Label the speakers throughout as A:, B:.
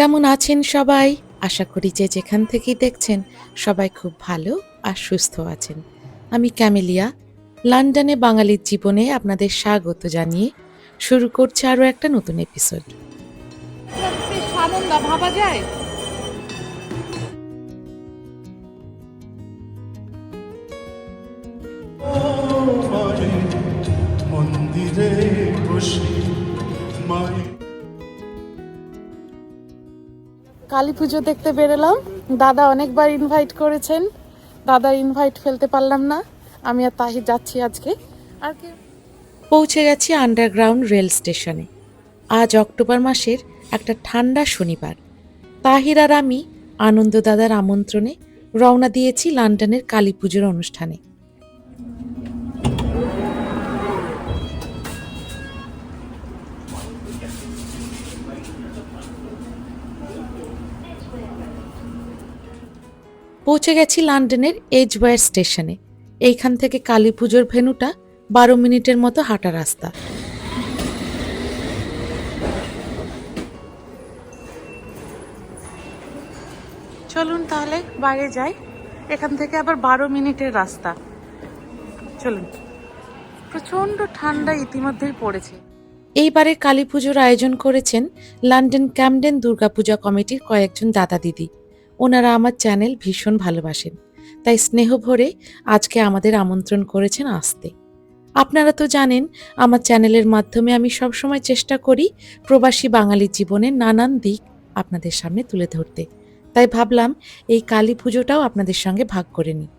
A: কেমন আছেন সবাই? আশা করি যে যেখান থেকেই দেখছেন সবাই খুব ভালো আর সুস্থ আছেন। আমি ক্যামেলিয়া। লন্ডনে বাঙালির জীবনে আপনাদের স্বাগত জানিয়ে শুরু করছে আরও একটা নতুন এপিসোড
B: ভাবা যায়? কালী পুজো দেখতে বেরোলাম। দাদা অনেকবার ইনভাইট করেছেন। দাদা ইনভাইট ফেলতে পারলাম না। আমি আর তাহি যাচ্ছি আজকে। আর কি।
A: পৌঁছে গেছি আন্ডারগ্রাউন্ড রেল স্টেশনে আজ অক্টোবর মাসের একটা ঠান্ডা শনিবার। তাহির আর আমি আনন্দ দাদার আমন্ত্রণে রওনা দিয়েছি লন্ডনের কালী পুজোর অনুষ্ঠানে। পৌঁছে গেছি লন্ডনের এজওয়ার স্টেশনে। এইখান থেকে কালী পুজোর ভেনুটা বারো মিনিটের মতো হাঁটা রাস্তা।
B: চলুন তাহলে বাইরে যাই। এখান থেকে আবার বারো মিনিটের রাস্তা। চলুন। প্রচণ্ড ঠান্ডা ইতিমধ্যেই পড়েছে।
A: এইবারে কালী পুজোর আয়োজন করেছেন লন্ডন ক্যামডেন দুর্গাপূজা কমিটির কয়েকজন দাদা দিদি। ওনারা আমার চ্যানেল ভীষণ ভালোবাসেন। তাই স্নেহ ভরে আজকে আমাদের আমন্ত্রণ করেছেন আসতে। আপনারা তো জানেন, আমার চ্যানেলের মাধ্যমে আমি সবসময় চেষ্টা করি প্রবাসী বাঙালির জীবনের নানান দিক আপনাদের সামনে তুলে ধরতে। তাই ভাবলাম এই কালী পুজোটাও আপনাদের সঙ্গে ভাগ করে নিই।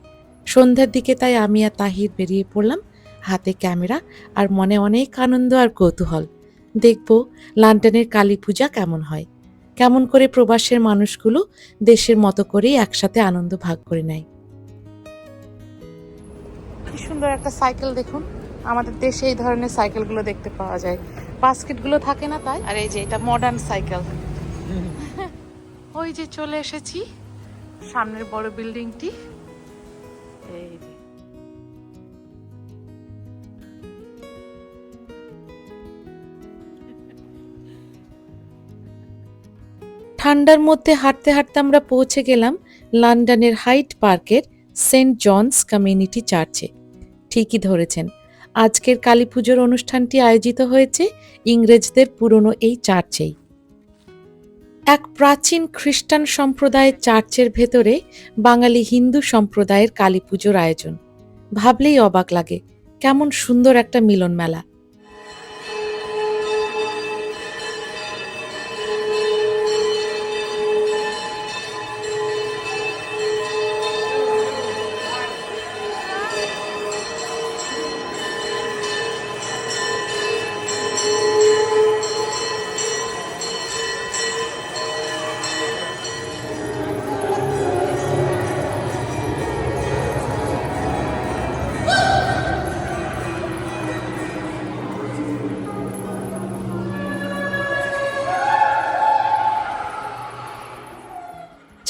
A: সন্ধ্যার দিকে তাই আমি আর তাহির বেরিয়ে পড়লাম, হাতে ক্যামেরা আর মনে অনেক আনন্দ আর কৌতূহল। দেখব, লন্ডনের কালী পূজা কেমন হয়। কেমন করে প্রবাসের মানুষগুলো দেশের মতো করেই একসাথে আনন্দ ভাগ করে নেয়।
B: কি সুন্দর একটা সাইকেল দেখুন। আমাদের দেশে এই ধরনের সাইকেলগুলো দেখতে পাওয়া যায়। বাস্কেটগুলো থাকে না তাই? আর এই যে এটা মডার্ন সাইকেল। ওই যে চলে এসেছি। সামনের বড় বিল্ডিংটি। এই
A: ঠান্ডার মধ্যে হাঁটতে হাঁটতে আমরা পৌঁছে গেলাম লন্ডনের হাইট পার্কের সেন্ট জনস কমিউনিটি চার্চে। ঠিকই ধরেছেন। আজকের কালী পুজোর অনুষ্ঠানটি আয়োজিত হয়েছে ইংরেজদের পুরনো এই চার্চেই। এক প্রাচীন খ্রিস্টান সম্প্রদায়ের চার্চের ভেতরে বাঙালি হিন্দু সম্প্রদায়ের কালী পুজোর আয়োজন। ভাবলেই অবাক লাগে, কেমন সুন্দর একটা মিলন মেলা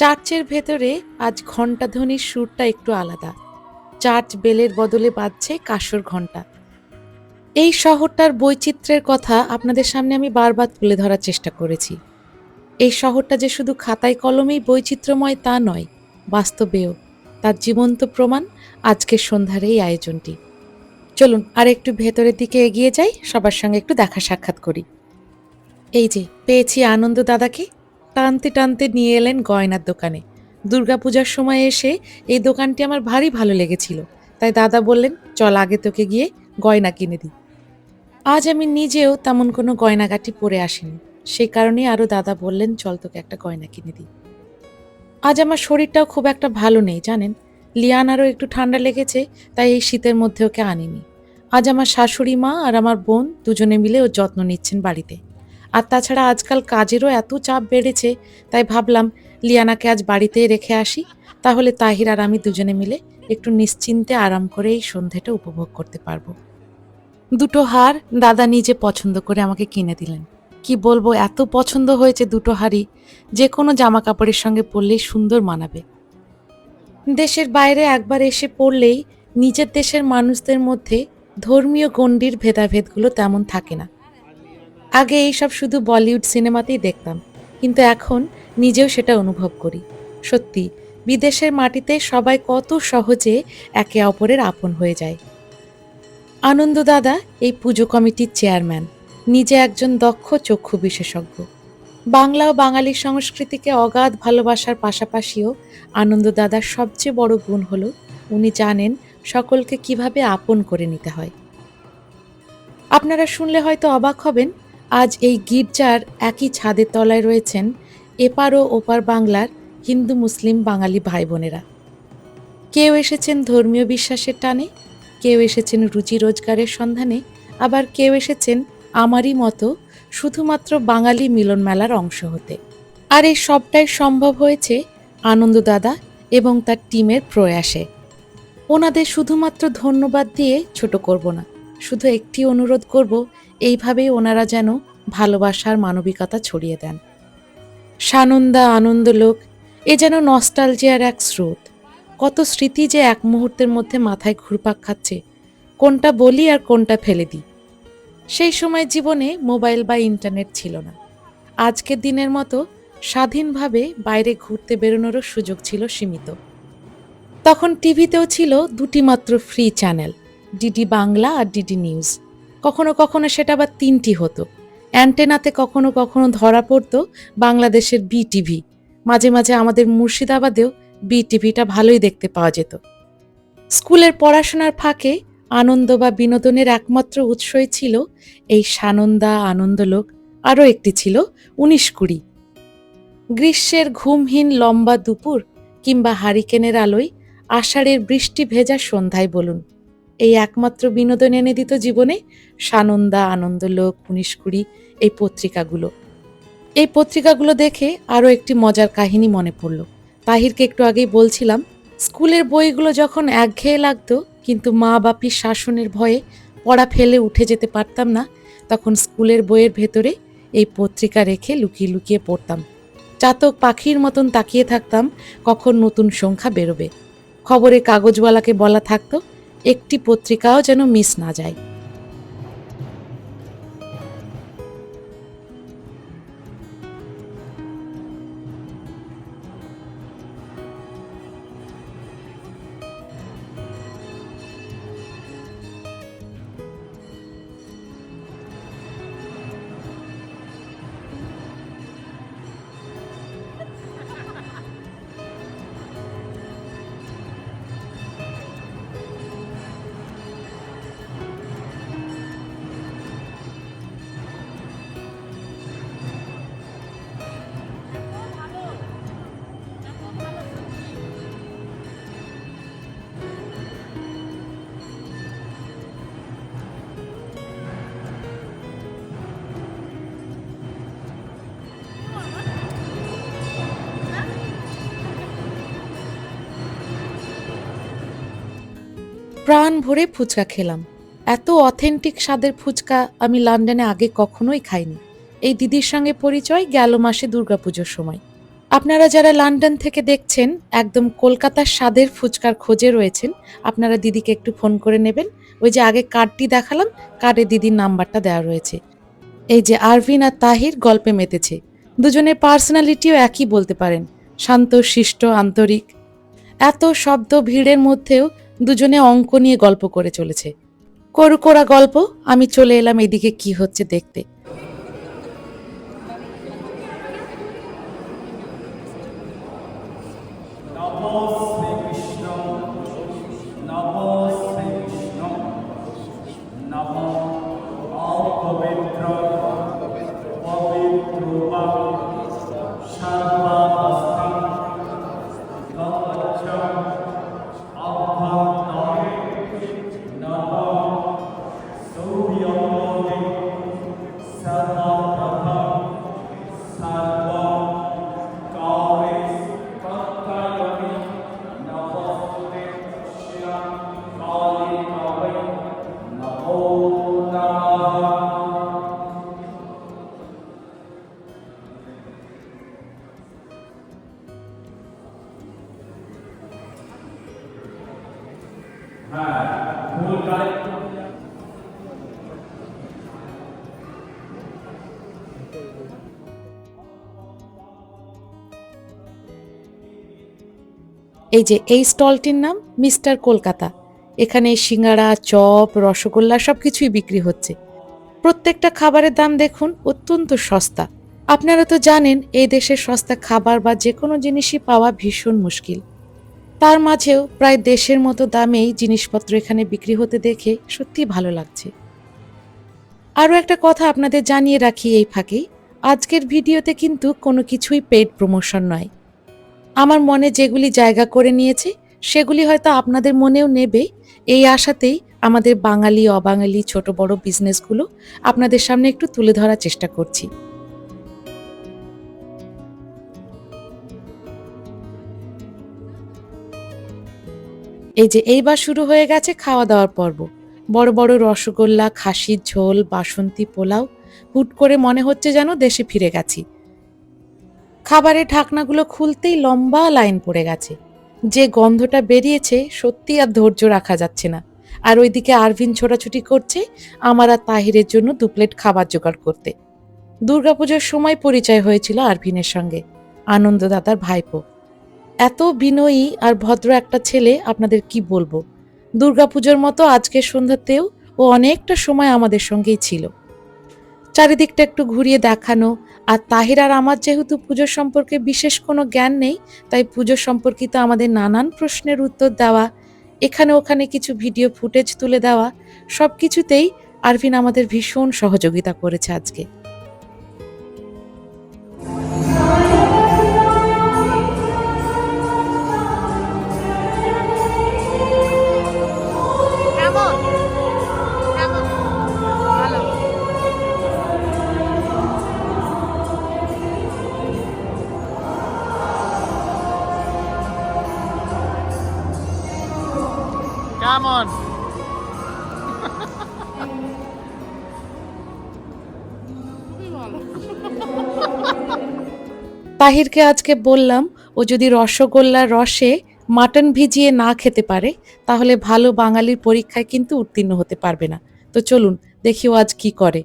A: চার্চের ভেতরে আজ ঘণ্টাধ্বনির সুরটা একটু আলাদা। চার্চ বেলের বদলে বাজছে কাসর ঘণ্টা। এই শহরটার বৈচিত্র্যের কথা আপনাদের সামনে আমি বারবার তুলে ধরার চেষ্টা করেছি। এই শহরটা যে শুধু খাতায় কলমেই বৈচিত্র্যময় তা নয়, বাস্তবেও তার জীবন্ত প্রমাণ আজকের সন্ধ্যার এই আয়োজনটি। চলুন আর একটু ভেতরের দিকে এগিয়ে যাই, সবার সঙ্গে একটু দেখা সাক্ষাৎ করি। এই যে, পেয়েছি আনন্দ দাদাকে। টানতে টানতে নিয়ে এলেন গয়নার দোকানে। দুর্গাপূজার সময় এসে এই দোকানটি আমার ভারী ভালো লেগেছিল। তাই দাদা বললেন, চল আগে তোকে গিয়ে গয়না কিনে দিই। আজ আমি নিজেও তেমন কোনো গয়নাগাটি পরে আসিনি। সেই কারণেই আরও দাদা বললেন, চল তোকে একটা গয়না কিনে দিই। আজ আমার শরীরটাও খুব একটা ভালো নেই, জানেন? লিয়ানারও একটু ঠান্ডা লেগেছে, তাই এই শীতের মধ্যে ওকে আনিনি। আজ আমার শাশুড়ি মা আর আমার বোন দুজনে মিলে ওর যত্ন নিচ্ছেন বাড়িতে। আর তাছাড়া আজকাল কাজেরও এত চাপ বেড়েছে, তাই ভাবলাম লিয়ানাকে আজ বাড়িতেই রেখে আসি। তাহলে তাহির আর আমি দুজনে মিলে একটু নিশ্চিন্তে আরাম করে এই সন্ধেটা উপভোগ করতে পারব। দুটো হার দাদা নিজে পছন্দ করে আমাকে কিনে দিলেন। কি বলব, এত পছন্দ হয়েছে দুটো হারই, যে কোনো জামা কাপড়ের সঙ্গে পরলেই সুন্দর মানাবে। দেশের বাইরে একবার এসে পড়লেই নিজের দেশের মানুষদের মধ্যে ধর্মীয় গণ্ডির ভেদাভেদগুলো তেমন থাকে না। আগে এইসব শুধু বলিউড সিনেমাতেই দেখতাম, কিন্তু এখন নিজেও সেটা অনুভব করি। সত্যি, বিদেশের মাটিতে সবাই কত সহজে একে অপরের আপন হয়ে যায়। আনন্দ দাদা, এই পুজো কমিটির চেয়ারম্যান, নিজে একজন দক্ষ চক্ষু বিশেষজ্ঞ। বাংলা ও বাঙালি সংস্কৃতিকে অগাধ ভালোবাসার পাশাপাশিও আনন্দ দাদার সবচেয়ে বড় গুণ হলো, উনি জানেন সকলকে কীভাবে আপন করে নিতে হয়। আপনারা শুনলে হয়তো অবাক হবেন আজ এই গির্জার একই ছাদের তলায় রয়েছেন এপার ও ওপার বাংলার হিন্দু মুসলিম বাঙালি ভাই বোনেরা কেউ এসেছেন ধর্মীয় বিশ্বাসের টানে, কেউ এসেছেন রুচি রোজগারের সন্ধানে, আবার কেউ এসেছেন আমারই মতো শুধুমাত্র বাঙালি মিলন মেলার অংশ হতে। আর এই সবটাই সম্ভব হয়েছে আনন্দ দাদা এবং তার টিমের প্রয়াসে। ওনাদের শুধুমাত্র ধন্যবাদ দিয়ে ছোট করব না, শুধু একটি অনুরোধ করব এইভাবেই ওনারা যেন ভালোবাসার মানবিকতা ছড়িয়ে দেন। সানন্দা আনন্দলোক এ যেন নস্টালজিয়ার এক স্রোত। কত স্মৃতি যে এক মুহূর্তের মধ্যে মাথায় ঘুরপাক খাচ্ছে, কোনটা বলি আর কোনটা ফেলে দিই। সেই সময় জীবনে মোবাইল বা ইন্টারনেট ছিল না। আজকের দিনের মতো স্বাধীনভাবে বাইরে ঘুরতে বেরোনোরও সুযোগ ছিল সীমিত। তখন টিভিতেও ছিল দুটি মাত্র ফ্রি চ্যানেল, ডিডি বাংলা আর ডিডি নিউজ। কখনো কখনো সেটা আবার তিনটি হতো। অ্যান্টেনাতে কখনো কখনো ধরা পড়তো বাংলাদেশের বিটিভি। মাঝে মাঝে আমাদের মুর্শিদাবাদেও বিটিভিটা ভালোই দেখতে পাওয়া যেত। স্কুলের পড়াশোনার ফাঁকে আনন্দ বা বিনোদনের একমাত্র উৎসই ছিল এই সানন্দা আনন্দলোক আরও একটি ছিল উনিশ কুড়ি। গ্রীষ্মের ঘুমহীন লম্বা দুপুর কিংবা হারিকেনের আলোয় আষাঢ়ের বৃষ্টি ভেজা সন্ধ্যায় বলুন। এই একমাত্র বিনোদন এনে দিত জীবনে সানন্দা, আনন্দলোক উনিশ কুড়ি এই পত্রিকাগুলো। এই পত্রিকাগুলো দেখে আরও একটি মজার কাহিনী মনে পড়ল। তাহিরকে একটু আগেই বলছিলাম, স্কুলের বইগুলো যখন একঘেয়ে লাগতো, কিন্তু মা বাপির শাসনের ভয়ে পড়া ফেলে উঠে যেতে পারতাম না, তখন স্কুলের বইয়ের ভেতরে এই পত্রিকা রেখে লুকিয়ে লুকিয়ে পড়তাম। চাতক পাখির মতন তাকিয়ে থাকতাম, কখন নতুন সংখ্যা বেরোবে। খবরে কাগজওয়ালাকে বলা থাকতো একটি পত্রিকাও যেন মিস না যায়। প্রাণ ভরে ফুচকা খেলাম। এত অথেন্টিক স্বাদের ফুচকা আমি লন্ডনে আগে কখনোই খাইনি। এই দিদির সঙ্গে পরিচয় গেল মাসে দুর্গাপুজোর সময়। আপনারা যারা লন্ডন থেকে দেখছেন, একদম কলকাতার স্বাদের ফুচকার খোঁজে রয়েছেন, আপনারা দিদিকে একটু ফোন করে নেবেন। ওই যে আগে কার্ডটি দেখালাম, কার্ডে দিদির নাম্বারটা দেওয়া রয়েছে। এই যে আরভিন আর তাহির গল্পে মেতেছে। দুজনের পার্সোনালিটিও একই বলতে পারেন। শান্ত, শিষ্ট, আন্তরিক। এত শব্দ ভিড়ের মধ্যেও দুজনে অঙ্ক নিয়ে গল্প করে চলেছে করুকোরা গল্প, আমি চলে এলাম এদিকে কি হচ্ছে দেখতে Doubles. এই যে এই স্টলটির নাম মিস্টার কলকাতা। এখানে সিঙ্গাড়া চপ, রসগোল্লা সব কিছুই বিক্রি হচ্ছে। প্রত্যেকটা খাবারের দাম দেখুন অত্যন্ত সস্তা। আপনারা তো জানেন, এই দেশের সস্তা খাবার বা যে কোনো জিনিসই পাওয়া ভীষণ মুশকিল। তার মাঝেও প্রায় দেশের মতো দামেই জিনিসপত্র এখানে বিক্রি হতে দেখে সত্যি ভালো লাগছে। আরও একটা কথা আপনাদের জানিয়ে রাখি এই ফাঁকেই। আজকের ভিডিওতে কিন্তু কোনো কিছুই পেড প্রমোশন নয়। আমার মনে যেগুলি জায়গা করে নিয়েছে, সেগুলি হয়তো আপনাদের মনেও নেবে এই আশাতেই আমাদের বাঙালি, অবাঙালি ছোট বড় বিজনেসগুলো আপনাদের সামনে একটু তুলে ধরার চেষ্টা করছি। এই যে এইবার শুরু হয়ে গেছে খাওয়া দাওয়ার পর্ব। বড় বড় রসগোল্লা, খাসির ঝোল, বাসন্তী পোলাও, হুট করে মনে হচ্ছে যেন দেশে ফিরে গেছি। খাবারের ঢাকনাগুলো খুলতেই লম্বা লাইন পড়ে গেছে। যে গন্ধটা বেরিয়েছে সত্যি আর ধৈর্য রাখা যাচ্ছে না। আর ওইদিকে আরভিন ছোটাছুটি করছে আমার আর তাহিরের জন্য দু প্লেট খাবার জোগাড় করতে। দুর্গাপুজোর সময় পরিচয় হয়েছিল আরভিনের সঙ্গে আনন্দদাতার ভাইপো। এত বিনয়ী আর ভদ্র একটা ছেলে আপনাদের কি বলব? দুর্গাপুজোর মতো আজকের সন্ধ্যাতেও ও অনেকটা সময় আমাদের সঙ্গেই ছিল। চারিদিকটা একটু ঘুরিয়ে দেখানো। আর তাহির আর আমার যেহেতু পুজো সম্পর্কে বিশেষ কোনো জ্ঞান নেই, তাই পুজো সম্পর্কিত আমাদের নানান প্রশ্নের উত্তর দেওয়া, এখানে ওখানে কিছু ভিডিও ফুটেজ তুলে দেওয়া সব কিছুতেই আরভিন আমাদের ভীষণ সহযোগিতা করেছে আজকে। তাহিরকে আজকে বললাম, ও যদি রসগোল্লার রসে মাটন ভিজিয়ে না খেতে পারে, তাহলে ভালো বাঙালির পরীক্ষায় কিন্তু উত্তীর্ণ হতে পারবে না। তো চলুন, দেখি ও আজ কি করে।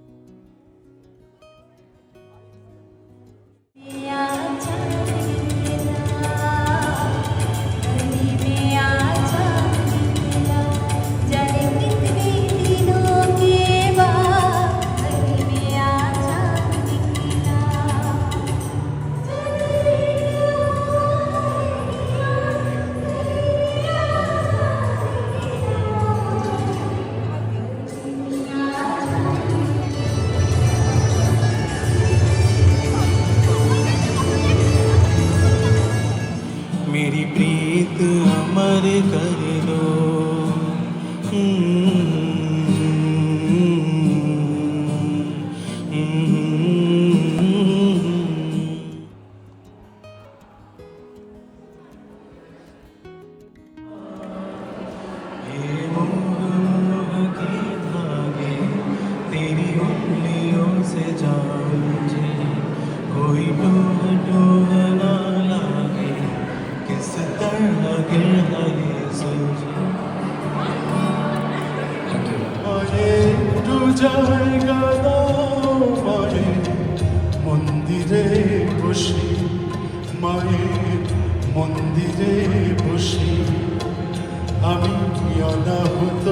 C: আমি অনাহত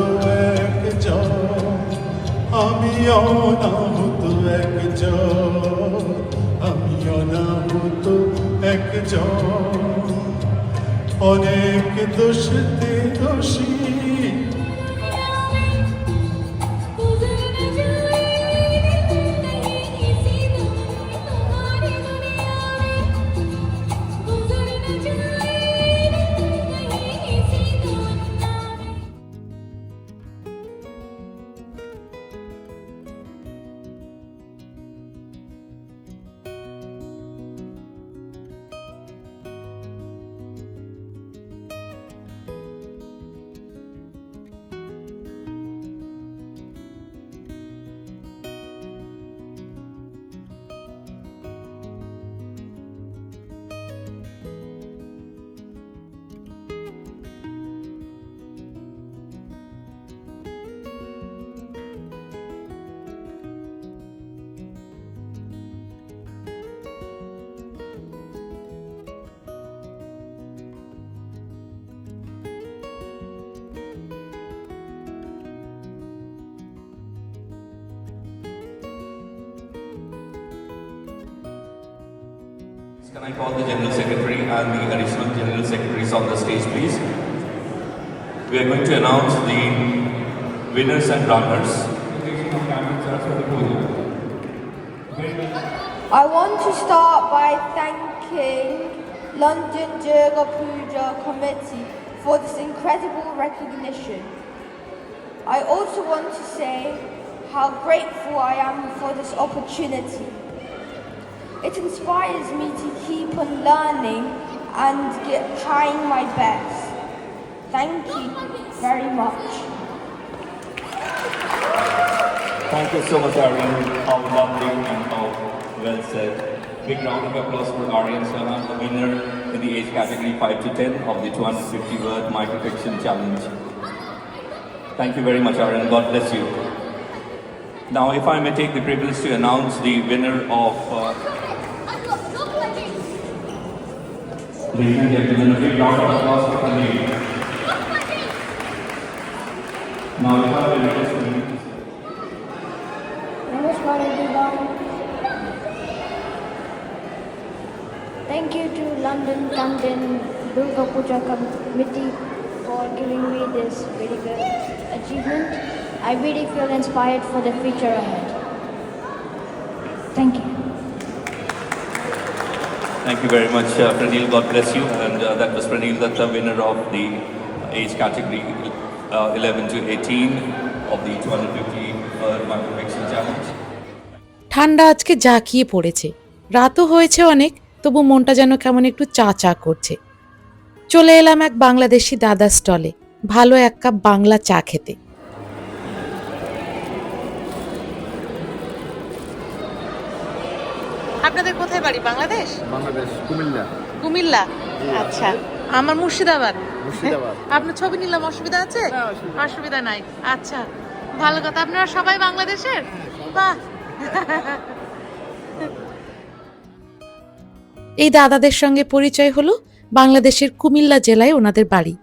C: এক আমি অনাহত এক আমি অনাহত এক অনেক দোষতে দোষী
D: Can I call the General Secretary and the Additional General Secretaries on the stage, please? We are going to announce the winners and runners.
E: I want to start by thanking London Durga Puja Committee for this incredible recognition. I also want to say how grateful I am for this opportunity. It inspires me to keep on learning and get, trying my best. Thank you very much.
D: Thank you so much, Aryan. How lovely and how well said. Big round of applause for Aryan Sharma, the winner in the age category 5 to 10 of the 250 word microfiction challenge. Thank you very much, Aryan. God bless you. Now, if I may take the privilege to announce the winner of. Uh, Ladies and gentlemen, a big round of applause for Praneel. Now, if I may request the
F: Namaskar everyone. Thank you to London Camden Durga Puja Committee for giving me this very good achievement. I really feel inspired for the future ahead. Thank you.
D: Thank you very much, uh, Praneel. God bless you. And uh, that was Praneel Datta, winner of the age category uh, 11 to 18 of the 250 uh, microfiction challenge.
A: ঠান্ডা আজকে জাঁকিয়ে পড়েছে রাতও হয়েছে অনেক তবু মনটা যেন কেমন একটু চা চা করছে চলে এলাম এক বাংলাদেশি দাদা স্টলে ভালো এক কাপ বাংলা চা খেতে
B: আপনাদের কোথায় বাড়ি? বাংলাদেশ?
G: বাংলাদেশ কুমিল্লা।
B: কুমিল্লা। আচ্ছা আমার মুর্শিদাবাদ।
G: মুর্শিদাবাদ।
B: আপনার ছবি নিলাম অসুবিধা আছে?
G: অসুবিধা।
B: অসুবিধা নাই। আচ্ছা ভালো কথা। আপনারা সবাই বাংলাদেশের? বাহ!
A: এই দাদাদের সঙ্গে পরিচয় হলো বাংলাদেশের কুমিল্লা জেলায় ওনাদের বাড়ি।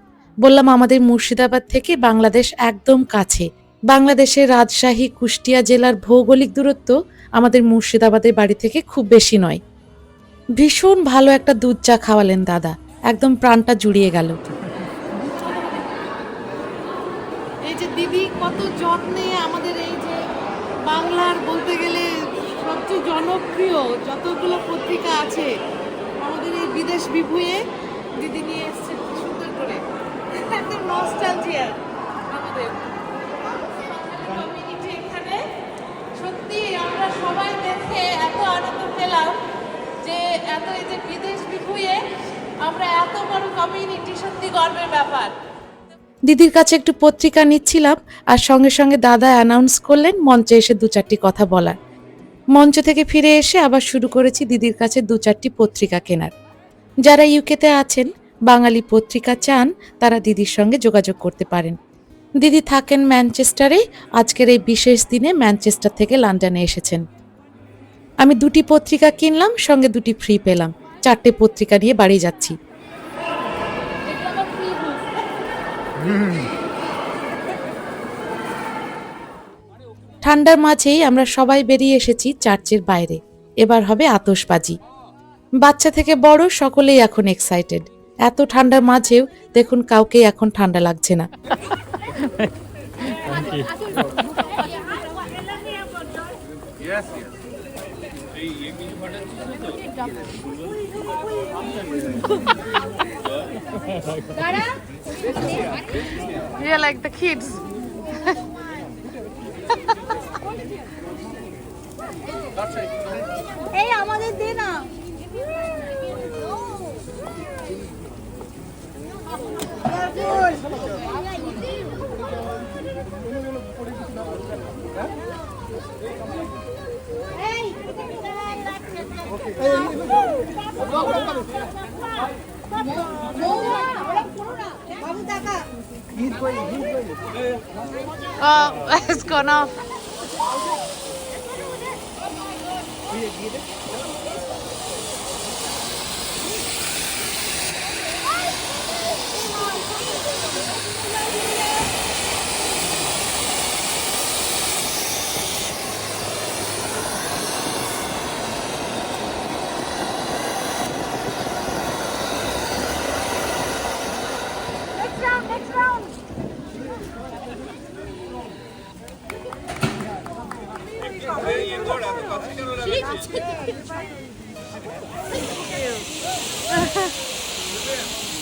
A: বললাম আমাদের মুর্শিদাবাদ থেকে বাংলাদেশ একদম কাছে। বাংলাদেশের রাজশাহী কুষ্টিয়া জেলার ভৌগোলিক দূরত্ব আমাদের মুর্শিদাবাদের বাড়ি থেকে খুব বেশি নয়। ভীষণ ভালো একটা দুধ চা খাওয়ালেন দাদা। একদম প্রাণটা জুড়িয়ে গেল।
B: এই যে দিদি, কত যত্নে আমাদের এই যে বাংলার বলতে গেলে সবচেয়ে জনপ্রিয় যতগুলো পত্রিকা আছে, আমাদের এই বিদেশ বিভুয়ে দিদি নিয়ে এসছে সুন্দর করে। একদম নস্টালজিয়া আমাদের। সত্যি আমরা সবাই দেখে এত আনন্দ পেলাম যে এত এই যে বিদেশ বিভুয়ে আমরা এত বড় কমিউনিটি সত্যি গর্বের ব্যাপার।
A: দিদির কাছে একটু পত্রিকা নিচ্ছিলাম, আর সঙ্গে সঙ্গে দাদা অ্যানাউন্স করলেন, মঞ্চে এসে দু চারটি কথা বলার। মঞ্চ থেকে ফিরে এসে আবার শুরু করেছি দিদির কাছে দু চারটি পত্রিকা কেনার। যারা ইউকেতে আছেন, বাঙালি পত্রিকা চান, তারা দিদির সঙ্গে যোগাযোগ করতে পারেন। দিদি থাকেন ম্যানচেস্টারে। আজকের এই বিশেষ দিনে ম্যানচেস্টার থেকে লন্ডনে এসেছেন। আমি দুটি পত্রিকা কিনলাম, সঙ্গে দুটি ফ্রি পেলাম। চারটে পত্রিকা নিয়ে বাড়ি যাচ্ছি। ঠান্ডার মাঝেই আমরা সবাই বেরিয়ে এসেছি চার্চের বাইরে। এবার হবে আতশবাজি। বাচ্চা থেকে বড়, সকলেই এখন এক্সাইটেড এত ঠান্ডার মাঝেও দেখুন কাউকে এখন ঠান্ডা লাগছে না।
B: Yeah, like the kids.
F: এই আমাদের দে না
B: Oh, it's gone off. Thank you.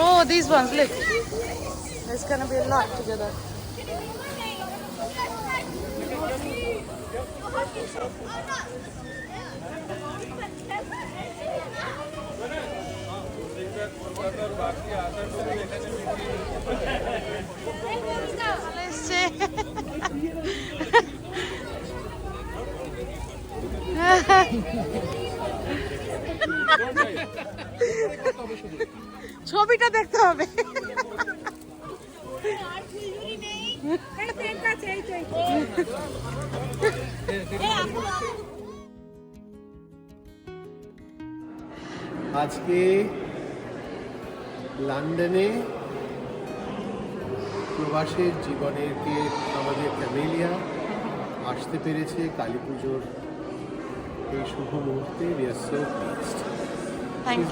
B: Oh, these ones, look. There's gonna be a lot together. চলে ছবিটা দেখতে হবে।
G: আজকে লন্ডনে প্রবাসের জীবনের কে আমাদের ফ্যামিলিয়া আসতে পেরেছে? কালী পুজোর এই শুভ মুহূর্তে? Family.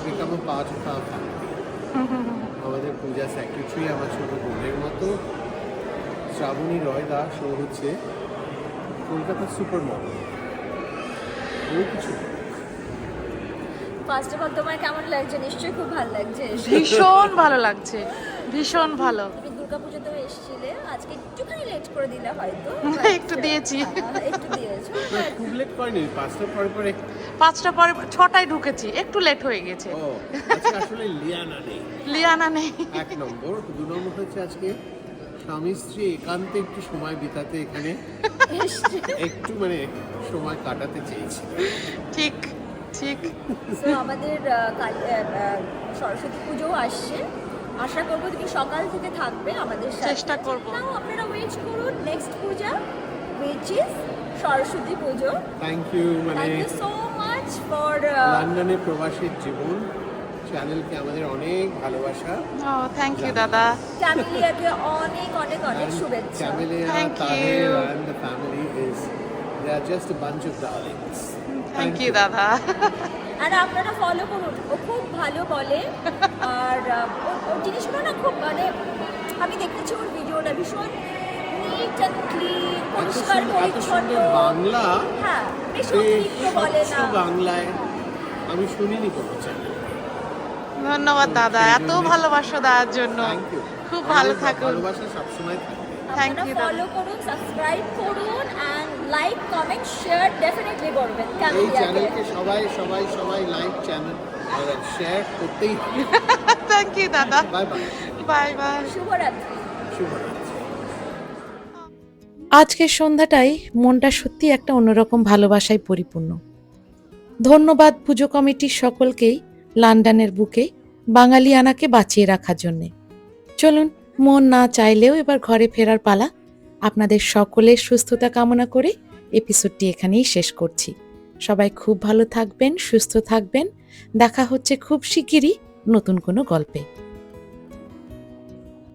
G: আমাদের পূজা সেক্রেটারি আমার ছোট বোনের মতো। শ্রাবণী রয় দাস ও হচ্ছে কলকাতার সুপার মডেল ও কিছু।
H: ফার্স্ট অফ অল তোমার কেমন লাগছে? নিশ্চয়ই খুব ভালো লাগছে।
B: ভীষণ ভালো লাগছে। ভীষণ ভালো
H: তুমি দুর্গাপুজোতেও এসেছিলে আজকে একটুখানি লেট করে দিলে হয়তো
B: একটু দিয়েছি।
H: হ্যাঁ, একটু দিয়েছ
G: খুব লেট করেনি? পাঁচটা পরে পরে?
B: পাঁচটা পরে ছটায় ঢুকেছি একটু লেট হয়ে গেছে।
G: ও আসলে লিয়ানা নেই।
B: লিয়ানা নেই।
G: এক নম্বর দু নম্বর হচ্ছে আজকে স্বামী স্ত্রী একান্তে একটু সময় বিতাতে এখানে একটু মানে সময় কাটাতে চেয়েছি।
B: ঠিক ঠিক।
H: আমাদের সরস্বতী পুজোও আসছে। আশা করব তুমি সকাল থেকে থাকবে আমাদের সাথে।
B: চেষ্টা করব।
H: নাও আপনারা ওয়েট করুন। Next puja which is Saraswati puja.
G: Thank you মানে
H: thank you so much for
G: লন্ডনে প্রবাসীর জীবন। চ্যানেলকে আমাদের অনেক ভালোবাসা।
B: ও থ্যাংক ইউ দাদা।
H: ক্যামিলিয়াকে অনেক অনেক অনেক শুভেচ্ছা।
B: Thank
G: Tahir
B: you.
G: and the family is they are just a bunch of darlings.
B: Thank you দাদা।
H: আর আপনারা ফলো করুন। ও খুব ভালো বলে। আর ওর- জিনিসগুলো না খুব মানে আমি দেখেছি ওর ভিডিওটা ভীষণ নিট অ্যান্ড ক্লিন পরিষ্কার পরিচ্ছন্ন।
G: বাংলা?
H: হ্যাঁ বেশ বলে না।
G: বাংলায়। আমি শুনিনি কোনো চ্যানেল
B: ধন্যবাদ দাদা। এত ভালোবাসো দেওয়ার জন্য। খুব ভালো থাকুন।
G: ভালোবাসা সবসময় থাকবে
B: Thank
H: আপনারা ফলো করুন সাবস্ক্রাইব করুন and like comment share definitely করবেন।
G: এই চ্যানেলকে সবাই সবাই সবাই লাইক চ্যানেল শেয়ার করতেই
B: থ্যাংক ইউ দাদা
G: বাই বাই
B: বাই বাই
H: শুভরাত্রি।
G: শুভরাত্রি।
A: আজকের সন্ধ্যাটাই মনটা সত্যি একটা অন্যরকম ভালোবাসায় পরিপূর্ণ। ধন্যবাদ পুজো কমিটির সকলকেই লন্ডনের বুকে বাঙালি আনাকে বাঁচিয়ে রাখার জন্যে। চলুন মন না চাইলেও এবার ঘরে ফেরার পালা। আপনাদের সকলের সুস্থতা কামনা করে এপিসোডটি এখানেই শেষ করছি। সবাই খুব ভালো থাকবেন, সুস্থ থাকবেন। দেখা হচ্ছে খুব শিগগিরই নতুন কোনো গল্পে।